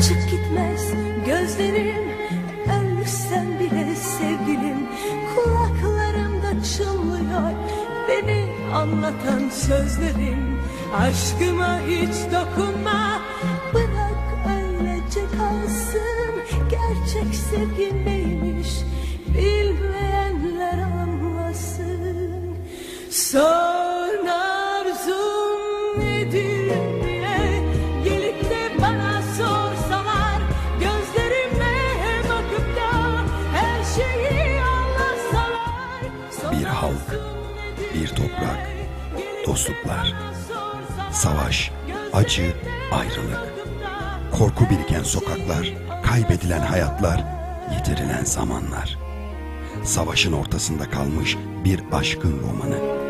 Açık gitmez gözlerim Ölsem bile sevgilim. Kulaklarımda çınlıyor Beni anlatan sözlerim. Aşkıma hiç dokunma Bırak öylece kalsın. Gerçek sevgi neymiş Bilmeyenler Bir halk, bir toprak, dostluklar, savaş, acı, ayrılık, korku biriken sokaklar, kaybedilen hayatlar, yitirilen zamanlar. Savaşın ortasında kalmış bir aşkın romanı.